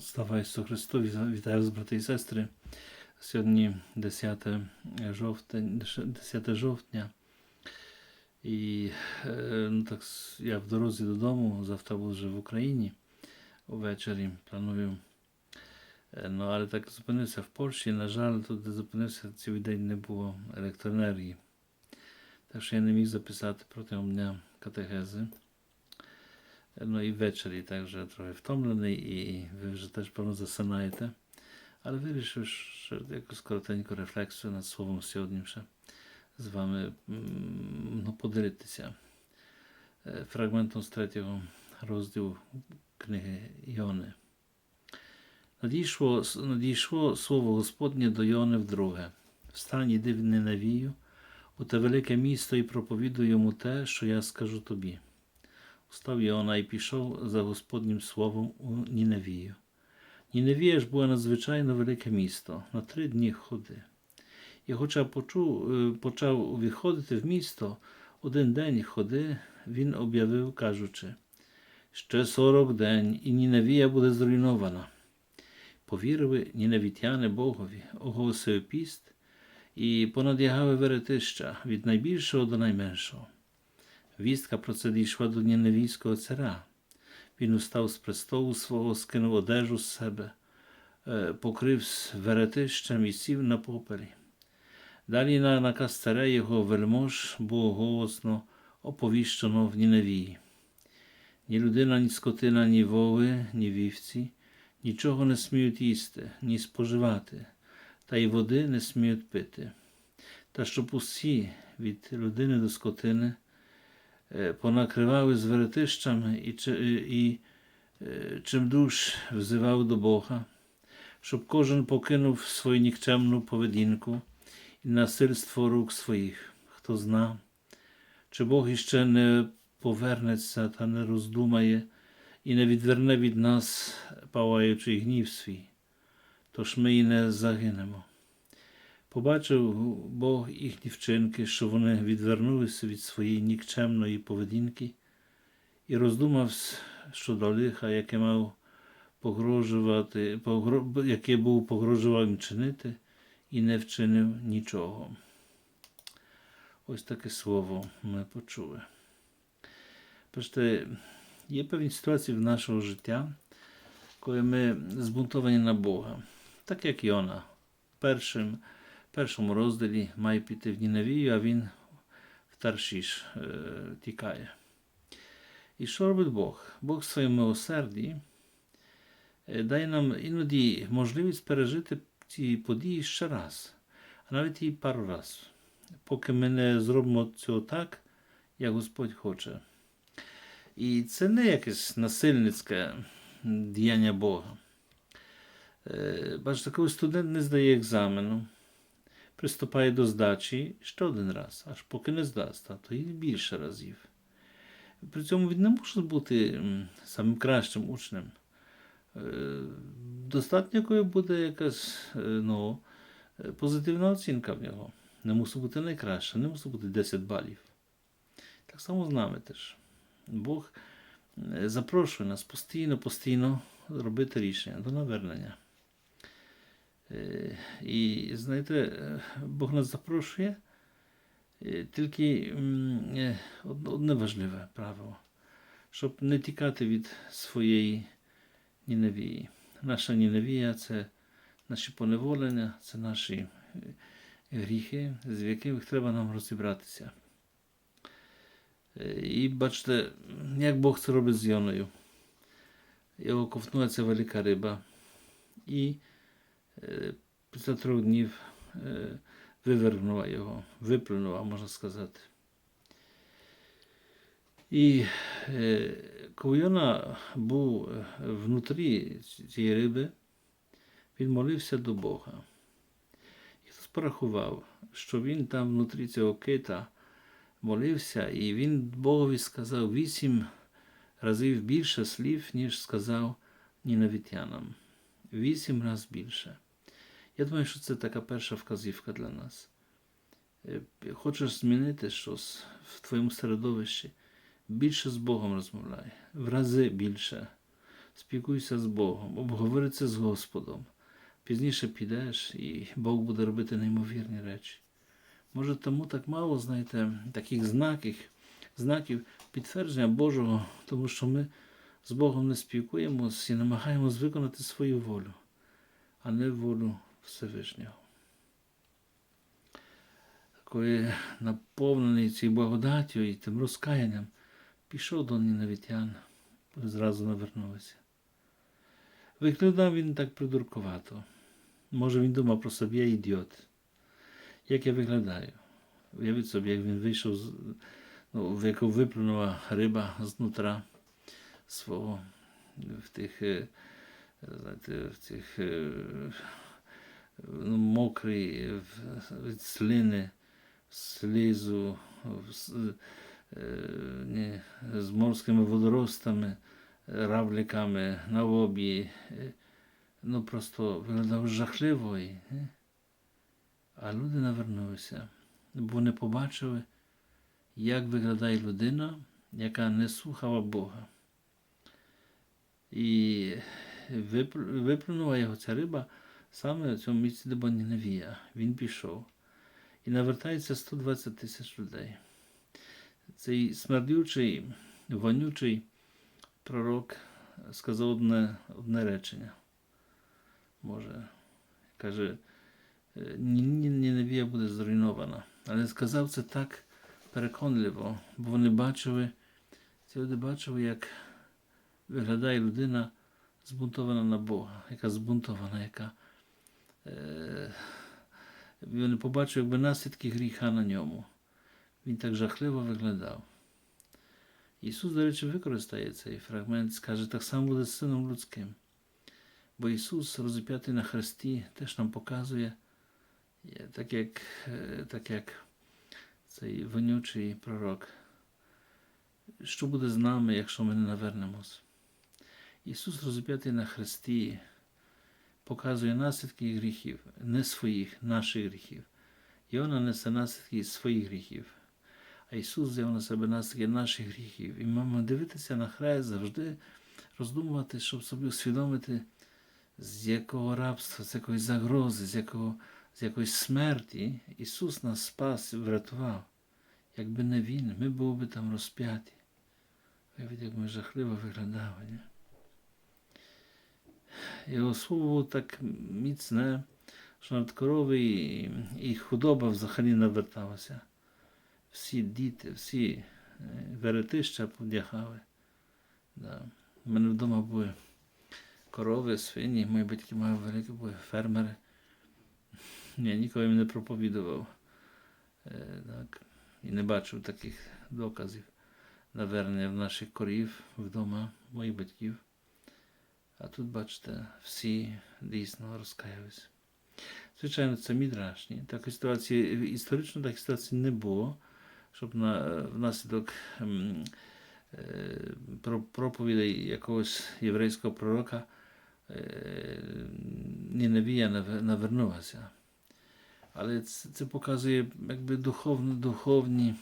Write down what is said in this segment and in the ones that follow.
Слава Ісусу Христу, вітаю вас, брати і сестри. Сьогодні 10 жовтня, 10 жовтня. І е, ну, так, я в дорозі додому, завтра буду вже в Україні увечері. Планую. Е, Ну, але так зупинився в Польщі. На жаль, тут, де зупинився, цілий день не було електроенергії. Так що я не міг записати протягом дня катехези. Ну і ввечері так вже трохи втомлений, і ви вже теж певно засинаєте. Але вирішив, що якусь коротеньку рефлексію над словом сьогодні ще з вами ну, поділитися фрагментом з третього розділу книги Йони. Надійшло, надійшло слово Господнє до Йони вдруге. Встань, іди в Ненавію, у те велике місто і проповідуй йому те, що я скажу тобі. Устав Йона і пішов за Господнім словом у Ніневію. Ніневія ж було надзвичайно велике місто, на три дні ходи. І хоча почув, е, почав виходити в місто, один день ходи, він об'явив, кажучи, ще сорок день, і Ніневія буде зруйнована. Повірили ніневітяни Богові, оголосив піст і понадягали веретища від найбільшого до найменшого. Вістка про це дійшла до Ніневійського царя. Він устав з престолу свого, скинув одежу з себе, е, покрив веретищем і сів на попелі. Далі на наказ царя його вельмож було голосно оповіщено в Ніневії. Ні людина, ні скотина, ні воли, ні вівці нічого не сміють їсти, ні споживати, та й води не сміють пити. Та щоб усі від людини до скотини е, понакривали з веретищами і, і е, чимдуж взивав до Бога, щоб кожен покинув свою нікчемну поведінку і насильство рук своїх, хто зна, чи Бог іще не повернеться та не роздумає і не відверне від нас, палаючий гнів свій, тож ми і не загинемо. Побачив Бог їхні вчинки, що вони відвернулися від своєї нікчемної поведінки, і роздумав щодо лиха, яке мав погрожувати, погро- яке був погрожував їм чинити, і не вчинив нічого. Ось таке слово ми почули. Бачите, є певні ситуації в нашого життя, коли ми збунтовані на Бога, так як Йона. Першим, першому розділі має піти в Ніневію, а він в Таршіш е, тікає. І що робить Бог? Бог в своєму милосерді е, дає нам іноді можливість пережити ці події ще раз, а навіть і пару разів, поки ми не зробимо цього так, як Господь хоче. І це не якесь насильницьке діяння Бога. Е, Бачите, коли студент не здає екзамену, приступає до здачі ще один раз, аж поки не здасть, а то і більше разів. При цьому він не може бути самим кращим учнем. Е, Достатньо, буде якась е, ну, е, позитивна оцінка в нього. Не мусить бути найкраща, не мусить бути 10 балів. Так само з нами теж. Бог запрошує нас постійно, постійно робити рішення до навернення. Е, І знаєте, е, Бог нас запрошує, е, тільки одне важливе правило, щоб не тікати від своєї ніневії. Наша ніневія це наші поневолення, це наші гріхи, з якими треба нам розібратися. І бачите, як Бог це робить з Йоною. Його ковтнула ця велика риба. І е, після днів е, вивернула його, виплюнула, можна сказати. І е, коли Йона був внутрі цієї риби, він молився до Бога. І хтось порахував, що він там внутрі цього кита молився, і він Богові сказав вісім разів більше слів, ніж сказав нінавітянам. Вісім разів більше. Я думаю, що це така перша вказівка для нас. Е, Хочеш змінити щось в твоєму середовищі, більше з Богом розмовляй, в рази більше. Спілкуйся з Богом, обговори з Господом. Пізніше підеш, і Бог буде робити неймовірні речі. Може, тому так мало, знаєте, таких знаків, знаків підтвердження Божого, тому що ми з Богом не спілкуємося і намагаємось виконати свою волю, а не волю Всевишнього. Коли наповнений цією благодаттю і тим розкаянням, пішов до нінавітян, зразу навернулися. Виглядав він так придуркувато. Може, він думав про себе, я ідіот. Як я виглядаю? Уявіть собі, як він вийшов, з, ну, в яку виплюнула риба знутра свого в тих, е, знаєте, в цих е, мокрий від слини, слізу, е, з морськими водоростами, равликами на обі. е, Ну, просто виглядав жахливо. е. А люди навернулися, бо вони побачили, як виглядає людина, яка не слухала Бога. І виплюнула його ця риба саме в цьому місці, де була Ніневія. Він пішов. І навертається 120 тисяч людей. Цей смердючий, вонючий пророк сказав одне, одне речення. Може, каже, «Е, Ні- Ні- Ніневія буде зруйнована. Але сказав це так переконливо, бо вони бачили, ці люди бачили, як виглядає людина збунтована на Бога, яка збунтована, яка е, вони побачили якби наслідки гріха на ньому. Він так жахливо виглядав. Ісус, до речі, використає цей фрагмент, скаже, так само буде з Сином Людським. Бо Ісус, розіп'ятий на хресті, теж нам показує, так як, е, так як цей вонючий пророк, що буде з нами, якщо ми не навернемось. Ісус, розіп'ятий на хресті, показує наслідки гріхів, не своїх, наших гріхів. Іона несе наслідки своїх гріхів. А Ісус взяв на себе наслідки наших гріхів. І маємо дивитися на хрест, завжди роздумувати, щоб собі усвідомити, з якого рабства, з якої загрози, з, якого, з якоїсь смерті Ісус нас спас і врятував. Якби не Він, ми були б там розп'яті. Уявіть, як ми жахливо виглядали. Його слово так міцне, що над корови і, і худоба взагалі наверталася. Всі діти, всі е, веретища подягали. Да. У мене вдома були корови, свині, мої батьки мали великі були фермери. Я ніколи їм не проповідував. Е, так. І не бачив таких доказів навернення в наших корів вдома моїх батьків. А тут, бачите, всі дійсно розкаялись. Звичайно, це мідрашні. Такої ситуації історично такої ситуації не було, щоб на, внаслідок ем, е, проповідей якогось єврейського пророка е, Ніневія навернулася. Але це, це показує якби духовно, духовні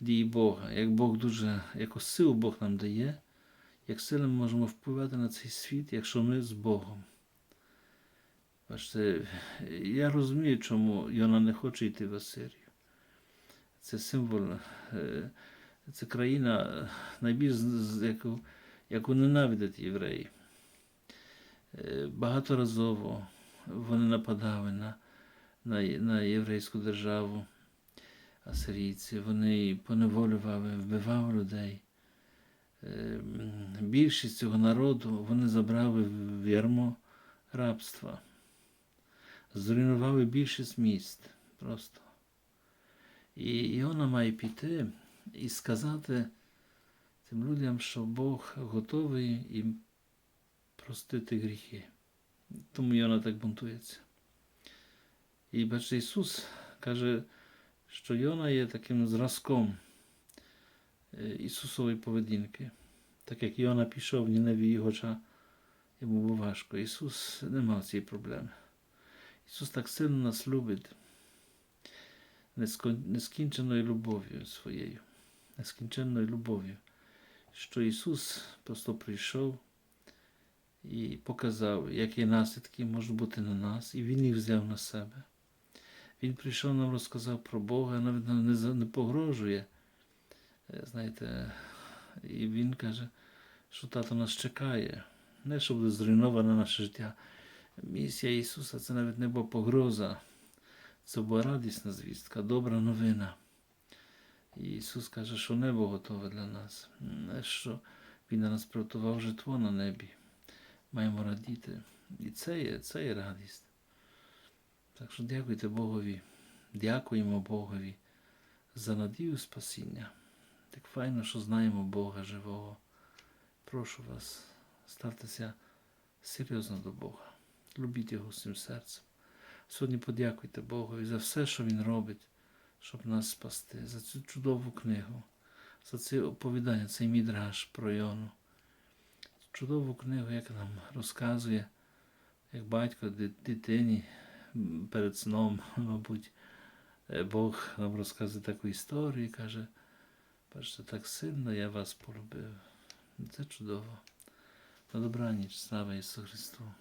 дії Бога, як Бог дуже, яку силу Бог нам дає, як сильно ми можемо впливати на цей світ, якщо ми з Богом. Бачите, я розумію, чому Йона не хоче йти в Асирію. Це символ, е, це країна, найбільш яку, яку ненавидять євреї. Е, Багаторазово вони нападали на, на, на єврейську державу, асирійці. Вони поневолювали, вбивали людей. Е, м, Більшість цього народу вони забрали в ярмо рабства. Зруйнували більшість міст просто. І Іона має піти і сказати цим людям, що Бог готовий їм простити гріхи. Тому Іона так бунтується. І бачите, Ісус каже, що Йона є таким зразком Ісусової поведінки. Так як Йона пішов в Ніневію, хоча йому було важко. Ісус не мав цієї проблеми. Ісус так сильно нас любить нескінченою любов'ю своєю, нескінченною любов'ю, що Ісус просто прийшов і показав, які наслідки можуть бути на нас, і він їх взяв на себе. Він прийшов нам розказав про Бога, навіть нам не погрожує. Е, Знаєте, і він каже, що тато нас чекає. Не що буде зруйноване наше життя. Місія Ісуса це навіть не була погроза. Це була радісна звістка, добра новина. І Ісус каже, що небо готове для нас, що Він на нас приготував житло на небі. Маємо радіти. І це є, це є радість. Так що дякуйте Богові, дякуємо Богові за надію спасіння. Так файно, що знаємо Бога живого. Прошу вас, ставтеся серйозно до Бога. Любіть Його всім серцем. Сьогодні подякуйте Богові за все, що Він робить, щоб нас спасти, за цю чудову книгу, за це оповідання, цей мідраж про Йону. Чудову книгу, як нам розказує, як батько дитині перед сном, мабуть, е, Бог нам розказує таку історію і каже, бачите, так сильно я вас полюбив. Це чудово. На добраніч, слава Ісусу Христу.